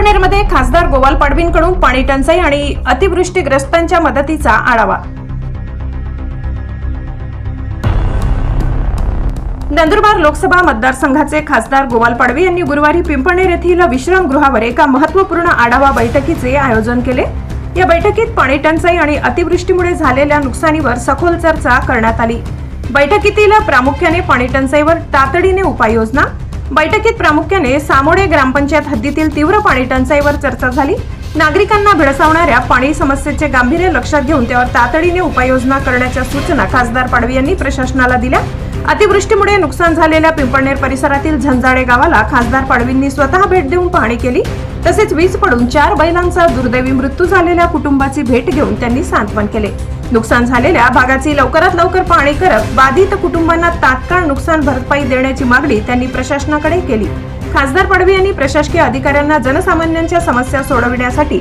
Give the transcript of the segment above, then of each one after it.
पिंपळनेरमध्ये खासदार गोवाल पाडवींकडून पाणी टंचाई आणि अतिवृष्टीग्रस्तांच्या मदतीचा आढावा. नंदुरबार लोकसभा मतदारसंघाचे खासदार गोवाल पाडवी यांनी गुरुवारी पिंपणेर येथील विश्रामगृहावर एका महत्त्वपूर्ण आढावा बैठकीचे आयोजन केले. या बैठकीत पाणी टंचाई आणि अतिवृष्टीमुळे झालेल्या नुकसानीवर सखोल चर्चा करण्यात आली. बैठकीतील प्रामुख्याने पाणी टंचाईवर तातडीने उपाययोजना बैठकीत प्रामुख्याने सामोडे ग्रामपंचायत हद्दीतील तीव्र पाणी टंचाईवर चर्चा झाली. नागरिकांना भेडसावणाऱ्या पाणी समस्येचे गांभीर्य लक्षात घेऊन त्यावर तातडीने उपाययोजना करण्याच्या सूचना खासदार पाडवी यांनी प्रशासनाला दिल्या. अतिवृष्टीमुळे नुकसान झालेल्या पिंपळनेर परिसरातील झंजाडे गावाला खासदार पाडवींनी स्वतः भेट देऊन पाहणी केली. तसेच वीज पडून चार बैलांचा दुर्दैवी मृत्यू झालेल्या कुटुंबाची भेट घेऊन त्यांनी सांत्वन केले. नुकसान झालेल्या भागाची लवकरात लवकर पाहणी करत बाधित कुटुंबांना तात्काळ नुकसान भरपाई देण्याची मागणी त्यांनी प्रशासनाकडे केली. खासदार पाडवी यांनी प्रशासकीय अधिकाऱ्यांना जनसामान्यांच्या समस्या सोडविण्यासाठी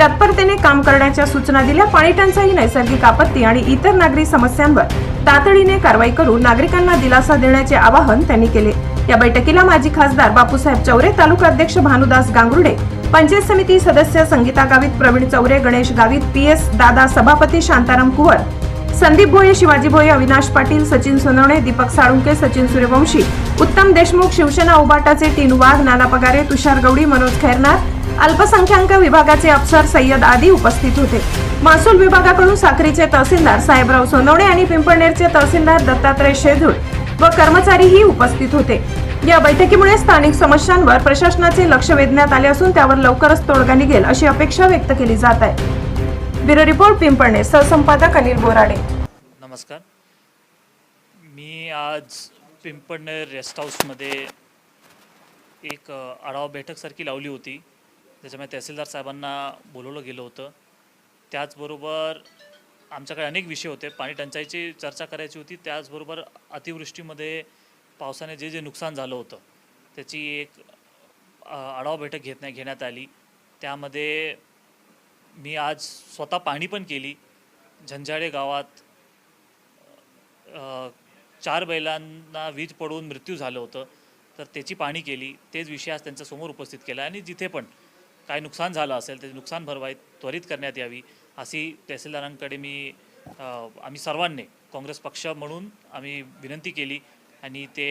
तत्परतेने काम करण्याच्या सूचना दिल्या. पाणी टंचाई नैसर्गिक आपत्ती आणि इतर नागरी समस्यांवर तातडीने कारवाई करून नागरिकांना दिलासा देण्याचे आवाहन त्यांनी केले. या बैठकीला माजी खासदार बापूसाहेब चौरे तालुका अध्यक्ष भानुदास गांगुर्डे पंचायत समिती सदस्य संगीता गावित प्रवीण चौरे गणेश गावित पी एस दादा सभापती शांताराम कुवर संदीप भोये शिवाजी भोये अविनाश पाटील सचिन सोनवणे दीपक साळुंके सचिन सूर्यवंशी उत्तम देशमुख शिवसेना उबाटाचे टीन वाघ नाना पगारे तुषार गवडी मनोज खैरनार अल्पसंख्याक विभागाचे अफसर सय्यद आदी उपस्थित होते. महसूल विभागाकडून साक्रीचे तहसीलदार साहेबराव सोनवणे आणि पिंपळनेरचे तहसीलदार दत्तात्रय शेजूळ व कर्मचारीही उपस्थित होते. या बैठकीमुळे स्थानिक समस्यांवर प्रशासनाचे लक्ष वेधण्यात आले असून त्यावर लवकरच तोडगा निघेल अशी अपेक्षा व्यक्त केली जात आहे. Bureau report Pimpalner. सहसंपादक Anil Borade. नमस्कार. मी आज पिंपळनेर रेस्ट हाऊसमध्ये एक आढावा बैठकसारखी लावली होती. त्याच्यामुळे तहसीलदार साहेबांना बोलवलं गेलं होतं. त्याचबरोबर आमच्याकडे अनेक विषय होते. पाणी टंचाईची चर्चा करायची होती. त्याचबरोबर अतिवृष्टीमध्ये पावसाने जे जे नुकसान झालं होतं त्याची एक आढावा बैठक घेत नाही घेण्यात आली. त्यामध्ये मी आज स्वतः पाहणी पण केली. झंजाळे गावात चार बैलांना वीज पडून मृत्यू झालं होतं. तर त्याची पाहणी केली. तेच विषय आज त्यांच्यासमोर उपस्थित केला आणि जिथे पण काय नुकसान झालं असेल त्याची नुकसान भरपाई त्वरित करण्यात यावी अशी तहसीलदारांकडे मी आम्ही सर्वांनी काँग्रेस पक्ष म्हणून आम्ही विनंती केली आणि ते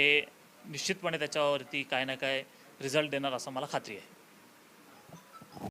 निश्चितपणे त्याच्यावरती काय ना काय रिझल्ट देणार असं मला खात्री आहे.